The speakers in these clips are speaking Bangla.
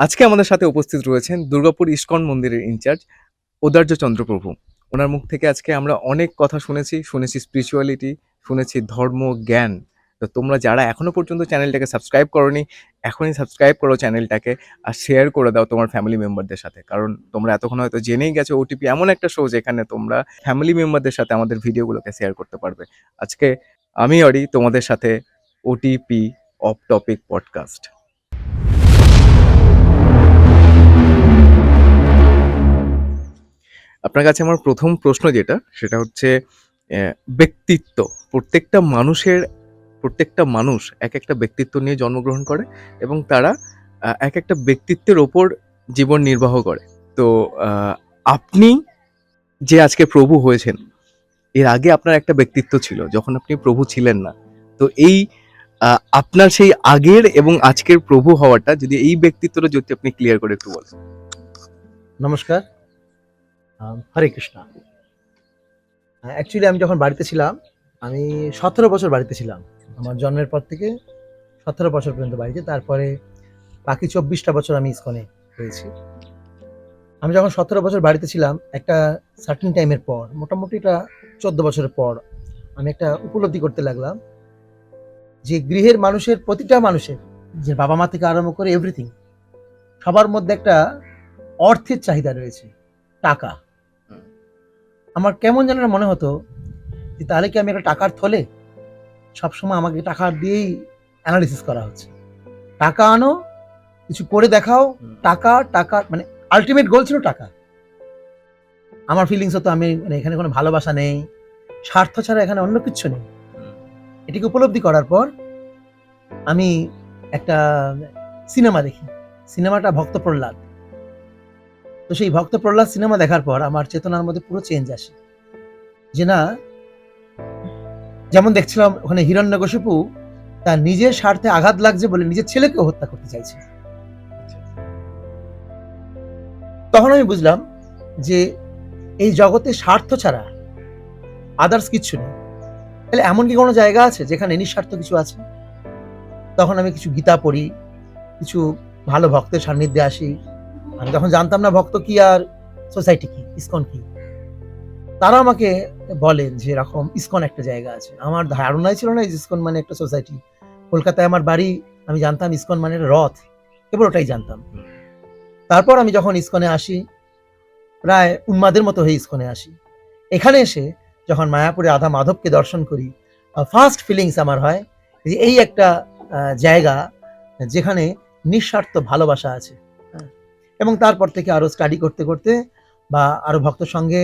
আজকে আমাদের সাথে উপস্থিত রয়েছেন দুর্গাপুর ইস্কন মন্দিরের ইনচার্জ ওদার্য চন্দ্রপ্রভু। ওনার মুখ থেকে আজকে আমরা অনেক কথা শুনেছি শুনেছি স্পিরিচুয়ালিটি শুনেছি ধর্ম, জ্ঞান। তো তোমরা যারা এখনও পর্যন্ত চ্যানেলটাকে সাবস্ক্রাইব করনি, এখনই সাবস্ক্রাইব করো চ্যানেলটাকে আর শেয়ার করে দাও তোমার ফ্যামিলি মেম্বারদের সাথে। কারণ তোমরা এতক্ষণ হয়তো জেনেই গেছো ওটিপি এমন একটা শো যেখানে তোমরা ফ্যামিলি মেম্বারদের সাথে আমাদের ভিডিওগুলোকে শেয়ার করতে পারবে। আজকে আমি অরি, তোমাদের সাথে ওটিপি অফ টপিক পডকাস্ট আপনার কাছে আমার প্রথম প্রশ্ন যেটা, সেটা হচ্ছে ব্যক্তিত্ব। প্রত্যেকটা মানুষের, প্রত্যেকটা মানুষ এক একটা ব্যক্তিত্ব নিয়ে জন্মগ্রহণ করে এবং তারা এক একটা ব্যক্তিত্বের ওপর জীবন নির্বাহ করে। তো আপনি যে আজকে প্রভু হয়েছেন, এর আগে আপনার একটা ব্যক্তিত্ব ছিল, যখন আপনি প্রভু ছিলেন না। তো এই আপনার সেই আগের এবং আজকের প্রভু হওয়াটা যদি এই ব্যক্তিত্বটা যদি আপনি ক্লিয়ার করে একটু বলেন। নমস্কার। হরে কৃষ্ণ। অ্যাকচুয়ালি আমি যখন বাড়িতে ছিলাম, আমি সতেরো বছর বাড়িতে ছিলাম। আমার জন্মের পর থেকে সতেরো বছর পর্যন্ত বাড়িতে, তারপরে বাকি চব্বিশটা বছর আমি ইস্কনে রয়েছি। আমি যখন সতেরো বছর বাড়িতে ছিলাম, একটা সার্টিন টাইমের পর, মোটামুটি এটা চোদ্দ বছরের পর, আমি একটা উপলব্ধি করতে লাগলাম যে গৃহের মানুষের, প্রতিটা মানুষের, যে বাবা মা থেকে আরম্ভ করে এভরিথিং সবার মধ্যে একটা অর্থের চাহিদা রয়েছে, টাকা। আমার কেমন যেন মনে হতো যে তাহলে কি আমি একটা টাকার থলে সবসময় আমাকে টাকা দিয়েই অ্যানালিসিস করা হচ্ছে। টাকা আনো কিছু করে দেখাও টাকা টাকা মানে আলটিমেট গোল ছিল টাকা। আমার ফিলিংস হতো আমি মানে এখানে কোনো ভালোবাসা নেই স্বার্থ ছাড়া এখানে অন্য কিচ্ছু নেই। এটিকে উপলব্ধি করার পর আমি একটা সিনেমা দেখি। সিনেমাটা ভক্ত প্রহ্লাদ। তো সেই ভক্ত প্রহ্লাদ সিনেমা দেখার পর আমার চেতনার মধ্যে পুরো চেঞ্জ আসে। যে না, যেমন দেখছিলাম ওখানে হিরণ্যকশিপু তার নিজের স্বার্থে আঘাত লাগছে বলে নিজের ছেলেকে হত্যা করতে চাইছে। তখন আমি বুঝলাম যে এই জগতে স্বার্থ ছাড়া আদার্স কিচ্ছু নেই। তাহলে এমন কি কোনো জায়গা আছে যেখানে নিঃস্বার্থ কিছু আছে? তখন আমি কিছু গীতা পড়ি, কিছু ভালো ভক্তের সান্নিধ্যে আসি আমি যখন জানতাম না ভক্ত কি আর সোসাইটি কি, ইসকন কি। তারা আমাকে বলেন যে এরকম ইসকন একটা জায়গা আছে। আমার ধারণাই ছিল না ইসকন মানে একটা সোসাইটি কলকাতায় আমার বাড়ি, আমি জানতাম ইসকন মানে রথ কেবল ওটাই জানতাম। তারপর আমি যখন ইসকনে আসি, প্রায় উন্মাদের মতো হয়ে ইসকনে আসি। এখানে এসে যখন মায়াপুরে আধা মাধবকে দর্শন করি ফার্স্ট ফিলিংস আমার হয় যে এই একটা জায়গা যেখানে নিঃস্বার্থ ভালোবাসা আছে। এবং তারপর থেকে আরও স্টাডি করতে করতে বা আরও ভক্তর সঙ্গে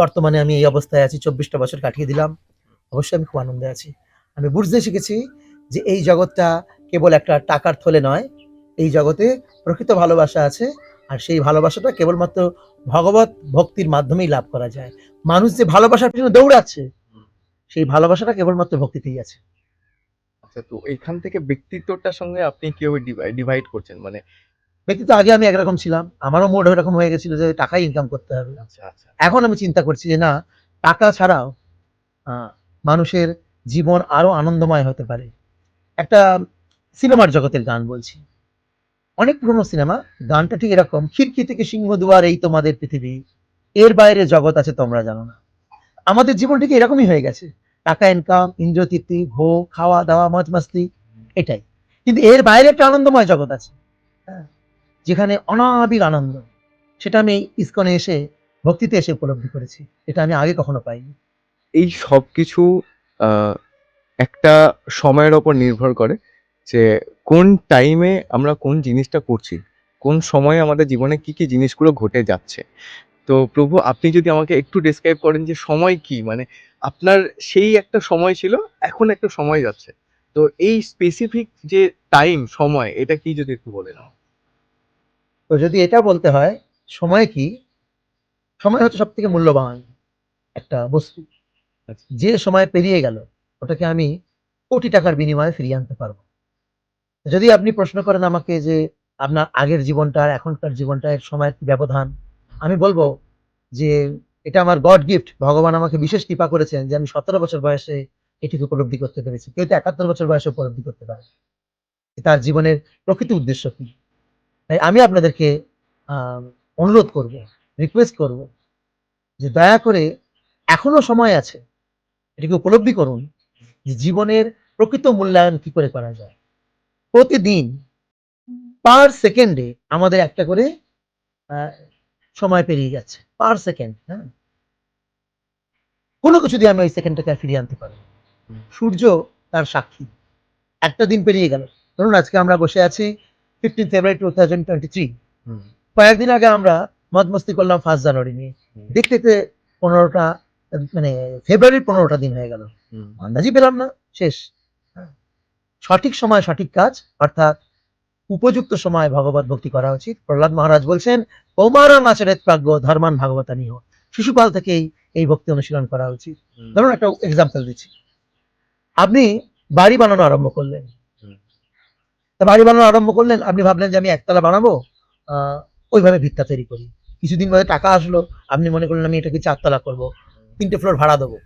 বর্তমানে আমি এই অবস্থায় আছি, চব্বিশটা বছর কাটিয়ে দিলাম। অবশ্যই আমি খুব আনন্দে আছি। আমি বুঝতে শিখেছি যে এই জগৎটা কেবল একটা টাকার থলে নয়, এই জগতে প্রকৃত ভালোবাসা আছে আর সেই ভালোবাসাটা কেবলমাত্র ভগবত ভক্তির মাধ্যমেই লাভ করা যায়। মানুষ যে ভালোবাসার পিছনে দৌড়াচ্ছে, সেই ভালোবাসাটা কেবলমাত্র ভক্তিতেই আছে। আচ্ছা তো এইখান থেকে ব্যক্তিত্বটার সঙ্গে আপনি কীভাবে ডিভাইড করছেন? মানে ব্যক্তি তো আগে আমি একরকম ছিলাম। আমারও মোড এরকম হয়ে গেছিল যে টাকাই ইনকাম করতে হবে। আচ্ছা আচ্ছা। এখন আমি চিন্তা করছি যে না টাকা ছাড়াও মানুষের জীবন আরও আনন্দময় হতে পারে। একটা সিনেমার জগতের গান বলছি। অনেক পুরনো সিনেমা গানটা ঠিক এরকম খিড়কি থেকে সিংহ দুয়ার এই তোমাদের পৃথিবী এর বাইরে জগৎ আছে তোমরা জানো না। আমাদের জীবন ঠিক এরকমই হয়ে গেছে। টাকা ইনকাম ইন্দ্রিয় তৃপ্তি ভোগ খাওয়া দাওয়া মজ মাস্তি এটাই। কিন্তু এর বাইরে একটা আনন্দময় জগৎ আছে। হ্যাঁ, যেখানে অনাবিল আনন্দ। সেটা আমি ইস্কনে এসে, ভক্তিতে এসে উপলব্ধি করেছি। এটা আমি আগে কখনো পাইনি। এই সব কিছু একটা সময়ের ওপর নির্ভর করে যে কোন টাইমে আমরা কোন জিনিসটা করছি, কোন সময়ে আমাদের জীবনে কি কি জিনিসগুলো ঘটে যাচ্ছে। তো প্রভু, আপনি যদি আমাকে একটু ডেসক্রাইব করেন যে সময় কি? মানে আপনার সেই একটা সময় ছিল, এখন একটা সময় যাচ্ছে। তো এই স্পেসিফিক যে টাইম সময়, এটা কি যদি একটু বলেন তো যদি এটা বলতে হয় সময় কি? সময় হচ্ছে সব থেকে মূল্যবান একটা বস্তু। আচ্ছা। যে সময় পেরিয়ে গেল ওটাকে আমি কোটি টাকার বিনিময়ে ফিরিয়ে আনতে পারব। যদি আপনি প্রশ্ন করেন আমাকে যে আপনার আগের জীবনটা আর এখনকার জীবনটা এর সময়ের কি ব্যবধান আমি বলব যে এটা আমার গড গিফট। ভগবান আমাকে বিশেষ কৃপা করেছেন যে আমি সতেরো বছর বয়সে এটিকে উপলব্ধি করতে পেরেছি। কেউ তো একাত্তর বছর বয়সে উপলব্ধি করতে পারে। তার জীবনের প্রকৃত উদ্দেশ্য কি? তাই আমি আপনাদেরকে অনুরোধ করব রিকোয়েস্ট করব যে দয়া করে এখনও সময় আছে, এটাকে উপলব্ধি করুন যে জীবনের প্রকৃত মূল্যায়ন কি করে করা যায়। প্রতিদিন পার সেকেন্ডে আমাদের একটা করে সময় পেরিয়ে যাচ্ছে পার সেকেন্ড হ্যাঁ? কোনো কিছু দিয়ে আমি ওই সেকেন্ডটাকে আর ফিরিয়ে আনতে পারি সূর্য তার সাক্ষী। একটা দিন পেরিয়ে গেল। ধরুন আজকে আমরা বসে আছি fifteen February two thousand twenty three কয়েকদিন আগে আমরা মত মস্তি করলাম ফার্স্ট জানুয়ারি নিয়ে। দেখতে দেখতে পনেরোটা মানে ফেব্রুয়ারির পনেরোটা দিন হয়ে গেল। আন্দাজই পেলাম না শেষ। সঠিক সময় সঠিক কাজ অর্থাৎ উপযুক্ত সময় ভগবত ভক্তি করা উচিত। প্রহ্লাদ মহারাজ বলছেন কৌমারান আচরেত প্রাজ্ঞ ধর্মান ভাগবতা নিহ শিশুকাল থেকেই এই ভক্তি অনুশীলন করা উচিত। ধরুন একটা এক্সাম্পল দিচ্ছি। আপনি বাড়ি বানানো আরম্ভ করলেন। তা বাড়ি বানানো আরম্ভ করলেন আপনি ভাবলেন যে আমি একতলা বানাবো আহ, ওইভাবে ভিত্তা তৈরি করি। কিছুদিন পরে টাকা আসলো আপনি মনে করলেন আমি এটাকে চারতলা করব তিনটে ফ্লোর ভাড়া দেবো।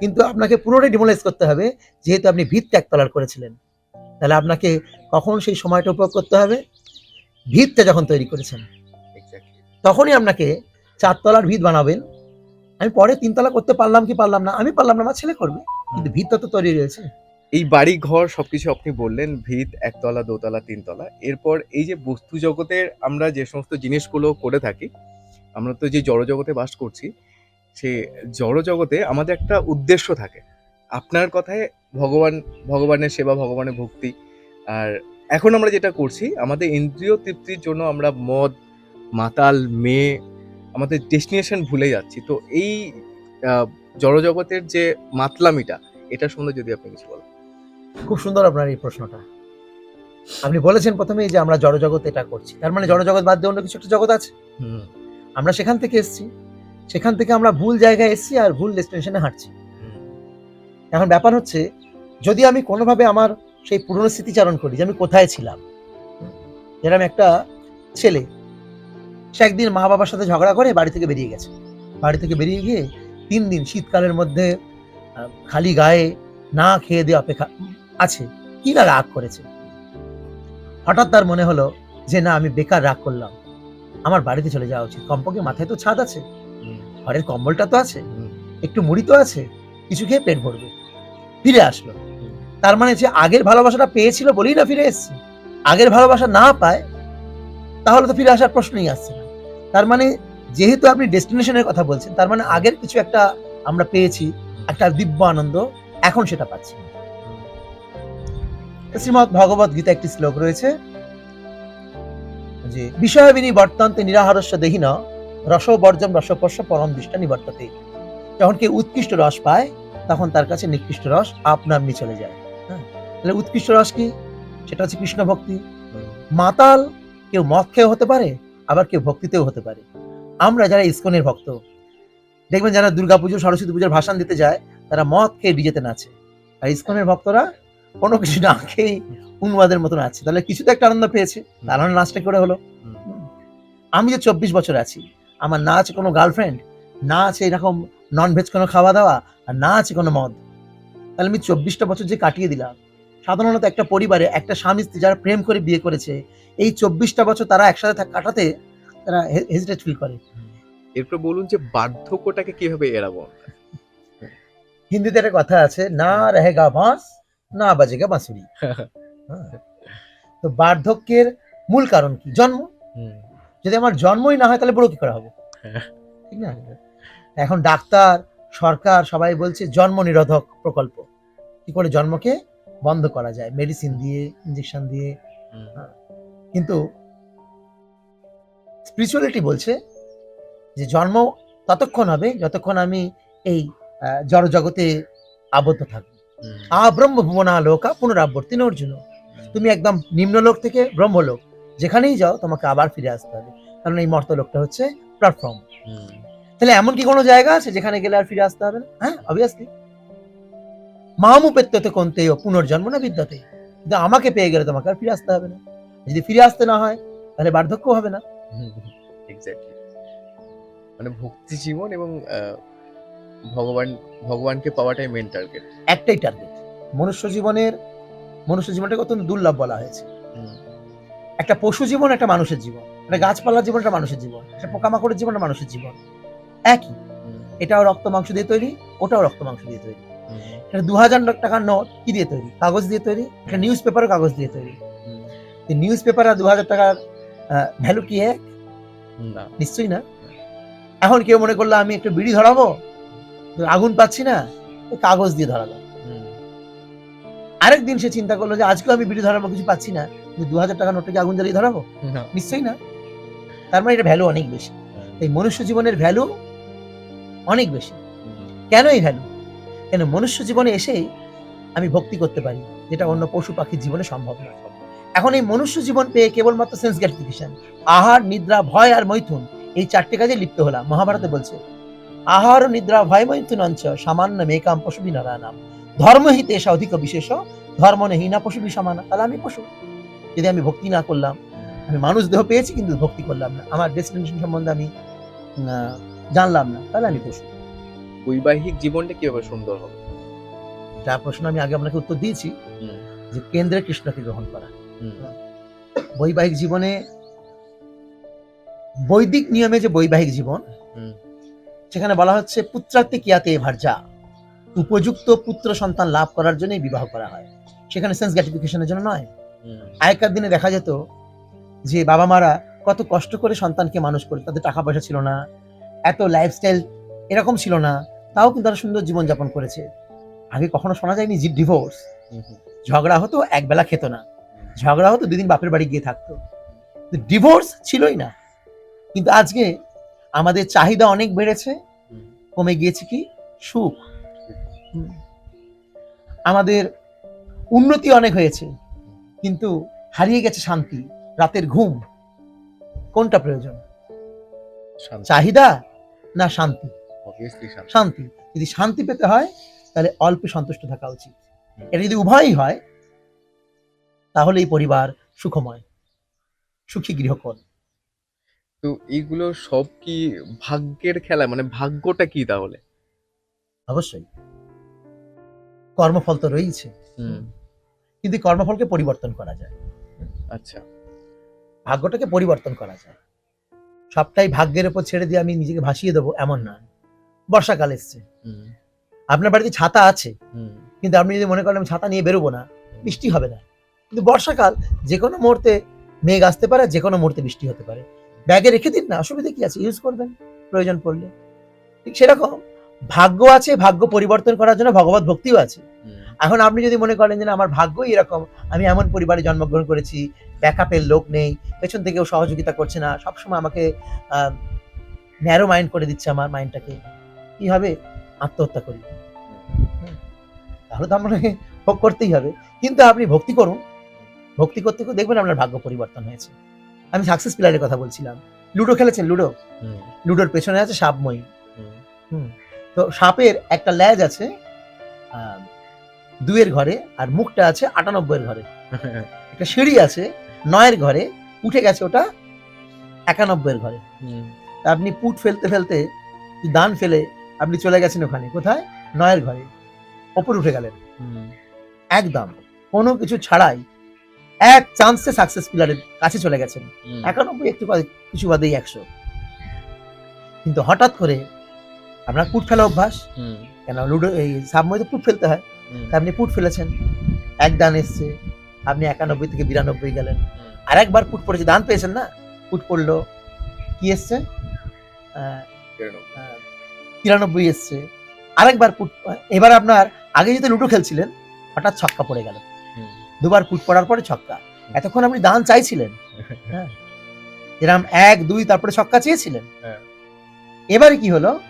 কিন্তু আপনাকে পুরোটাই ডিমোলাইজ করতে হবে যেহেতু আপনি ভিত একতলার করেছিলেন। তাহলে আপনাকে কখন সেই সময়টা উপভোগ করতে হবে? ভিতটা যখন তৈরি করেছেন। তখনই আপনাকে চারতলার ভিত বানাবেন। আমি পরে তিনতলা করতে পারলাম কি পারলাম না আমি পারলাম না আমার ছেলে করবে। কিন্তু ভিতটা তো তৈরি রয়েছে। এই বাড়ি ঘর সবকিছু আপনি বললেন, ভিত, একতলা, দোতলা, তিনতলা। এরপর এই যে বস্তু জগতের আমরা যে সমস্ত জিনিসগুলো করে থাকি, আমরা তো যে জড় জগতে বাস করছি, সে জড় জগতে আমাদের একটা উদ্দেশ্য থাকে। আপনার কথায় ভগবান, ভগবানের সেবা, ভগবানের ভক্তি। আর এখন আমরা যেটা করছি, আমাদের ইন্দ্রিয় তৃপ্তির জন্য আমরা মদ, মাতাল, মেয়ে, আমাদের ডেস্টিনেশন ভুলে যাচ্ছি। তো এই জড়জগতের যে মাতলামিটা, এটা সম্বন্ধে যদি আপনি কিছু বলেন। খুব সুন্দর আপনার এই প্রশ্নটা। আপনি বলেছেন প্রথমেই যে আমরা জড়জগৎ এটা করছি। তার মানে জড়জগৎ বাদ দিয়ে অন্য কিছু একটা জগৎ আছে? আমরা সেখান থেকে এসেছি। সেখান থেকে আমরা ভুল জায়গায় এসেছি আর ভুল ডেস্টিনেশনে হাঁটছি। এখন ব্যাপার হচ্ছে যদি আমি কোনোভাবে আমার সেই পুরনো স্মৃতিচারণ করি যে আমি কোথায় ছিলাম যেরকম একটা ছেলে সে একদিন মা বাবার সাথে ঝগড়া করে বাড়ি থেকে বেরিয়ে গেছে। বাড়ি থেকে বেরিয়ে গিয়ে তিন দিন শীতকালের মধ্যে খালি গায়ে না খেয়ে দিয়ে অপেক্ষা আছে কি না রাগ করেছে? হঠাৎ তার মনে হলো যে না আমি বেকার রাগ করলাম। আমার বাড়িতে চলে যাওয়া উচিত। কমপক্ষে মাথায় তো ছাদ আছে। ঘরের কম্বলটা তো আছে। একটু মুড়ি তো আছে। কিছু খেয়ে পেট ভরবে। ফিরে আসলো। তার মানে যে আগের ভালোবাসাটা পেয়েছিল বলেই না ফিরে এসছে। আগের ভালোবাসা না পায় তাহলে তো ফিরে আসার প্রশ্নই আসছে না। তার মানে যেহেতু আপনি ডেস্টিনেশনের কথা বলছেন তার মানে আগের কিছু একটা আমরা পেয়েছি একটা দিব্য আনন্দ এখন সেটা পাচ্ছি শ্রীমৎ ভগবত গীতা একটি শ্লোক রয়েছে যে বিষয় বিনিবর্তন্তে নিরাহারস্য দেহিন, রস বর্জম রসপর্শ পরম দৃষ্টা নিবর্ততে। যখন কেউ উৎকৃষ্ট রস পায়, তখন তার কাছে নিকৃষ্ট রস আপনা আপনি চলে যায়। হ্যাঁ? তাহলে উৎকৃষ্ট রস কি? সেটা হচ্ছে কৃষ্ণ ভক্তি মাতাল কেউ মদ খেয়েও হতে পারে, আবার কেউ ভক্তিতেও হতে পারে। আমরা যারা ইস্কনের ভক্ত, দেখবেন যারা দুর্গাপুজো, সরস্বতী পুজোর ভাষণ দিতে যায়, তারা মদ খেয়ে ডিজেতে নাচে। আর ইস্কনের ভক্তরা কোনো কিছু না খেয়েই উন্মাদের মতন আছে। তাহলে কিছু তো একটা আনন্দ পেয়েছে। তার নাচটা করে হলো। আমি যে চব্বিশ বছর আছি আমার না আছে কোনো গার্লফ্রেন্ড না আছে এরকম নন ভেজ কোনো খাওয়া দাওয়া আর না আছে কোনো মদ। তাহলে আমি চব্বিশটা বছর যে কাটিয়ে দিলাম সাধারণত একটা পরিবারে একটা স্বামী স্ত্রী যারা প্রেম করে বিয়ে করেছে এই চব্বিশটা বছর তারা একসাথে কাটাতে তারা হেজিটেট ফিল করে। এরপর বলুন যে বার্ধক্যটাকে কীভাবে এড়াবো হিন্দিতে একটা কথা আছে না রহেগা বাঁশ না বাজেগা বাঁশুরি। হ্যাঁ। তো বার্ধক্যের মূল কারণ কি? জন্ম? যদি আমার জন্মই না হয় তাহলে বুড়ো কি করা হব? হ্যাঁ। ঠিক না? এখন ডাক্তার সরকার সবাই বলছে জন্ম নিরোধক প্রকল্প। কি করে জন্মকে বন্ধ করা যায়? মেডিসিন দিয়ে ইঞ্জেকশন দিয়ে। কিন্তু স্পিরিচুয়ালিটি বলছে যে জন্ম ততক্ষণ হবে যতক্ষণ আমি এই আহ, জড় জগতে আবদ্ধ থাকব। আ ব্রহ্ম ভুবনা লোকা পুনরাবর্তী অর্জুন। তুমি একদম নিম্নলোক থেকে ব্রহ্মলোক। যেখানেই যাও তোমাকে আবার ফিরে আসতে হবে। কারণ এই মর্তলোকটা হচ্ছে প্ল্যাটফর্ম তাহলে এমন কি কোনো জায়গা আছে যেখানে গেলে আর ফিরে আসতে হবে না? হ্যাঁ অবভিয়াসলি মামু পেত্যতে কোনতে পুনর্জন্ম না বিদ্যাতে কিন্তু আমাকে পেয়ে গেলে তোমাকে আর ফিরে আসতে হবে না। যদি ফিরে আসতে না হয় তাহলে বার্ধক্য হবে না। এক্স্যাক্টলি মানে ভক্তি জীবন এবং ভগবান ভগবানকে পাওয়াটাই মেন টার্গেট একটাই টার্গেট মনুষ্য জীবনের মনুষ্য জীবনটাকে অত্যন্ত দুর্লভ বলা হয়েছে। একটা পশু জীবন একটা মানুষের জীবন। একটা গাছপালার জীবন একটা মানুষের জীবন। একটা পোকামাকড়ের জীবন একটা মানুষের জীবন। একই। এটাও রক্ত মাংস দিয়ে তৈরি ওটাও রক্ত মাংস দিয়ে তৈরি। এটা দু হাজার টাকার নোট কি দিয়ে তৈরি? কাগজ দিয়ে তৈরি? একটা নিউজ পেপারও কাগজ দিয়ে তৈরি। নিউজ পেপার আর দু হাজার টাকার ভ্যালু কি এক? নিশ্চয়ই না। এখন কেউ মনে করল আমি একটু বিড়ি ধরাবো? আগুন পাচ্ছি না কাগজ দিয়ে ধরালাম। আরেক দিন সে চিন্তা করল যে আজকেও আমি বিড়ি ধরাবো কিছু পাচ্ছি না। দু হাজার টাকা নোটে কি আগুন জ্বালিয়ে ধরাবো? নিশ্চয়ই না। তার মানে এটা ভ্যালু অনেক বেশি। এই মনুষ্য জীবনের ভ্যালু অনেক বেশি। কেন এই ভ্যালু কেন মনুষ্য জীবনে এসেই আমি ভক্তি করতে পারি যেটা অন্য পশু পাখির জীবনে সম্ভব না এখন এই মনুষ্য জীবন পেয়ে কেবলমাত্র সেন্স গ্র্যাটিফিকেশন আহার নিদ্রা ভয় আর মৈথুন এই চারটে কাজে লিপ্ত হলাম। মহাভারতে বলছে আহার নিদ্রা ভয় মৈথুন অঞ্চ সামান্য মেকাম পশু নাম ধর্মহিতে এসা অধিক বিশেষ ধর্ম নেহীনা পশু সমানা তাহলে আমি পশু। যদি আমি ভক্তি না করলাম আমি মানুষ দেহ পেয়েছি কিন্তু ভক্তি করলাম না। আমার ডেস্টিনেশন সম্বন্ধে আমি জানলাম না তাহলে আমি পশু। বৈবাহিক জীবনটা কীভাবে সুন্দর হবে? যা প্রশ্ন আমি আগে আপনাকে উত্তর দিয়েছি যে কেন্দ্রে কৃষ্ণকে গ্রহণ করা। বৈবাহিক জীবনে বৈদিক নিয়মে যে বৈবাহিক জীবন। সেখানে বলা হচ্ছে পুত্রার্থে কিয়াতে ভার্যা। উপযুক্ত পুত্র সন্তান লাভ করার জন্যই বিবাহ করা হয়। সেখানে সেন্স গ্র্যাটিফিকেশনের জন্য নয়। আগেকার দিনে দেখা যেত যে বাবা মারা কত কষ্ট করে সন্তানকে মানুষ করে তাদের টাকা পয়সা ছিল না এত লাইফস্টাইল এরকম ছিল না তাও কিন্তু তারা সুন্দর জীবনযাপন করেছে। আগে কখনো শোনা যায়নি যে ডিভোর্স ঝগড়া হতো একবেলা খেত না। ঝগড়া হতো দুদিন বাপের বাড়ি গিয়ে থাকতো। ডিভোর্স ছিলই না। কিন্তু আজকে আমাদের চাহিদা অনেক বেড়েছে। কমে গিয়েছে কি? সুখ। আমাদের উন্নতি অনেক হয়েছে। কিন্তু হারিয়ে গেছে শান্তি রাতের ঘুম। কোনটা প্রয়োজন? চাহিদা না শান্তি? শান্তি। যদি শান্তি পেতে হয় তাহলে অল্পে সন্তুষ্ট থাকা উচিত। এটা যদি উভয়ই হয় তাহলে এই পরিবার সুখময়। সুখী গৃহকোণ। তো এইগুলো সব কি ভাগ্যের খেলা? মানে ভাগ্যটা কি তাহলে? অবশ্যই। কর্মফল তো রয়েছে কিন্তু কর্মফলকে পরিবর্তন করা যায়। আচ্ছা। ভাগ্যটাকে পরিবর্তন করা যায়। সবটাই ভাগ্যের উপর ছেড়ে দিয়ে আমি নিজেকে ভাসিয়ে দেবো এমন না বর্ষাকাল এসছে। আপনার বাড়িতে ছাতা আছে। কিন্তু আপনি যদি মনে করেন আমি ছাতা নিয়ে বেরোবো না বৃষ্টি হবে না। কিন্তু বর্ষাকাল যে কোনো মুহূর্তে মেঘ আসতে পারে যে কোনো মুহূর্তে বৃষ্টি হতে পারে। ব্যাগে রেখে দিন না অসুবিধা কি আছে? ইউজ করবেন প্রয়োজন পড়লে। ঠিক সেরকম। ভাগ্য আছে ভাগ্য পরিবর্তন করার জন্য ভগবত ভক্তিও আছে। এখন আপনি যদি মনে করেন যে আমার ভাগ্যই এরকম আমি এমন পরিবারে জন্মগ্রহণ করেছি ব্যাকআপের লোক নেই পেছন থেকে কেউ সহযোগিতা করছে না সবসময় আমাকে ন্যারো মাইন্ড করে দিচ্ছে আমার মাইন্ডটাকে কি হবে? আত্মহত্যা করি। তাহলে তো আপনাকে ভোগ করতেই হবে। কিন্তু আপনি ভক্তি করুন। ভক্তি করতে করতে দেখবেন আপনার ভাগ্য পরিবর্তন হয়েছে। আমি সাকসেস পিলারের কথা বলছিলাম। লুডো খেলেছেন লুডো লুডোর পেছনে আছে সাপময়ী। তো সাপের একটা ল্যাজ আছে দুয়ের ঘরে আর মুখটা আছে আটানব্বইয়ের ঘরে। একটা সিঁড়ি আছে নয়ের ঘরে উঠে গেছে ওটা একানব্বইয়ের ঘরে। আপনি পুট ফেলতে ফেলতে দান ফেলে আপনি চলে গেছেন ওখানে কোথায়? নয়ের ঘরে। ওপর উঠে গেলেন। একদম। কোনো কিছু ছাড়াই এক চান্সে সাকসেস পিলারের কাছে চলে গেছেন। একানব্বই একটু কিছু বাদেই একশো। কিন্তু হঠাৎ করে আপনার পুট ফেলা অভ্যাস কেন লুডো এই সাবময়তে পুট ফেলতে হয়। তা আপনি পুট ফেলেছেন এক দান এসছে আপনি একানব্বই থেকে বিরানব্বই গেলেন। আর একবার পুট পড়েছে দান পেয়েছেন না? পুট পড়ল কি এসছে? তিরানব্বই। এসছে। আরেকবার পুট এবার আপনার আগে যেতে লুডো খেলছিলেন হঠাৎ ছক্কা পড়ে গেল। দুবার পুট পড়ার পরে ছক্কা। এতক্ষণ আপনি দান চাইছিলেন। হ্যাঁ। এরম এক দুই তারপরে ছক্কা চেয়েছিলেন। হ্যাঁ। এবারে কি হলো?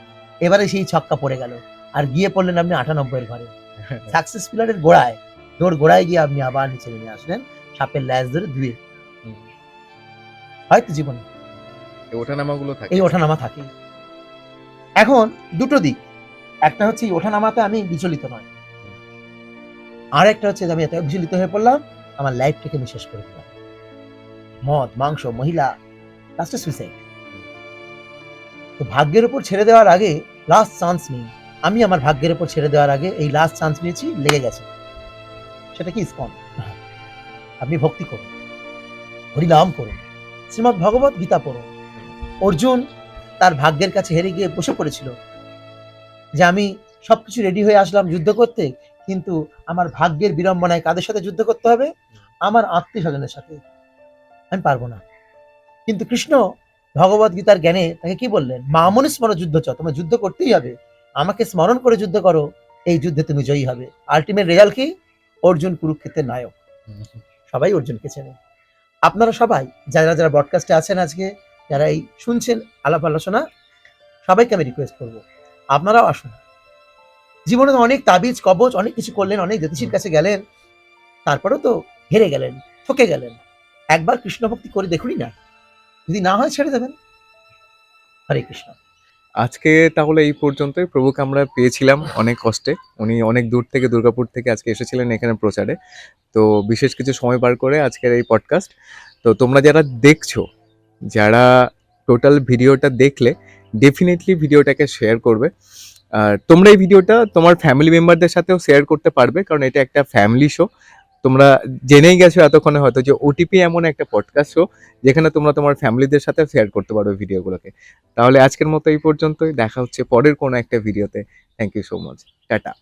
এবারে সেই ছক্কা পড়ে গেল। আর গিয়ে পড়লেন আপনি আটানব্বইয়ের ঘরে। সাকসেস পিলারের গোড়ায় দৌড় গোড়ায় গিয়ে আপনি আবার নিচে নেমে আসলেন সাপের ল্যাজ ধরে ধুয়ে হয়তো জীবনে। ওঠানামাগুলো থাকে। এই ওঠানামা থাকে। এখন দুটো দিক। একটা হচ্ছে এই ওঠানামাতে আমি বিচলিত নয়। আর একটা হচ্ছে যে আমি এত বিচলিত হয়ে পড়লাম, আমার লাইফটাকে আমি শেষ করে দিলাম। মদ, মাংস, মহিলা লাস্টে সুইসাইড তো ভাগ্যের উপর ছেড়ে দেওয়ার আগে লাস্ট চান্স নেই। আমি আমার ভাগ্যের উপর ছেড়ে দেওয়ার আগে এই লাস্ট চান্স নিয়েছি, লেগে গেছে। সেটা কি ইসকন? আপনি ভক্তি করুন। হরিনাম করুন। শ্রীমৎ ভগবত গীতা পড়ুন। অর্জুন তার ভাগ্যের কাছে হেরে গিয়ে বসে পড়েছিল। যে আমি সবকিছু রেডি হয়ে আসলাম যুদ্ধ করতে কিন্তু আমার ভাগ্যের বিড়ম্বনায় কাদের সাথে যুদ্ধ করতে হবে? আমার আত্মীয় স্বজনের সাথে। আমি পারব না। কিন্তু কৃষ্ণ ভগবত গীতার জ্ঞানে তাকে কি বললেন? মামনি স্মরণ যুদ্ধ চ তোমার যুদ্ধ করতেই হবে। আমাকে স্মরণ করে যুদ্ধ করো, এই যুদ্ধে তুমি জয়ী হবে। আলটিমেট রেজাল্ট কি? অর্জুন কুরুক্ষেত্রের নায়ক। সবাই অর্জুনকে চেনে। আপনারা সবাই, যারা যারা ব্রডকাস্টে আছেন আজকে, যারা এই শুনছেন আলাপ আলোচনা, সবাইকে আমি রিকোয়েস্ট করব। আপনারাও আসুন। জীবনে তো অনেক তাবিজ, কবচ, অনেক কিছু করলেন, অনেক জ্যোতিষীর কাছে গেলেন। তারপরেও তো হেরে গেলেন, ঠকে গেলেন। একবার কৃষ্ণ ভক্তি করে দেখুনই না। যদি না হয় ছেড়ে দেবেন। হরে কৃষ্ণ। আজকে তাহলে এই পর্যন্তই। প্রভুকে আমরা পেয়েছিলাম অনেক কষ্টে। উনি অনেক দূর থেকে, দুর্গাপুর থেকে আজকে এসেছিলেন এখানে প্রচারে। তো বিশেষ কিছু সময় বার করে আজকের এই পডকাস্ট তো তোমরা যারা দেখছ, যারা টোটাল ভিডিওটা দেখলে ডেফিনেটলি ভিডিওটাকে শেয়ার করবে। আর তোমরা এই ভিডিওটা তোমার ফ্যামিলি মেম্বারদের সাথেও শেয়ার করতে পারবে, কারণ এটা একটা ফ্যামিলি শো তোমরা জেনেই গেছো এতক্ষণে হয়তো যে ওটিপি এমন একটা পডকাস্ট শো যেখানে তোমরা তোমার ফ্যামিলিদের সাথে শেয়ার করতে পারবে ভিডিওগুলোকে। তাহলে আজকের মতো এই পর্যন্তই, দেখা হচ্ছে পরের কোনো একটা ভিডিওতে thank you so much tata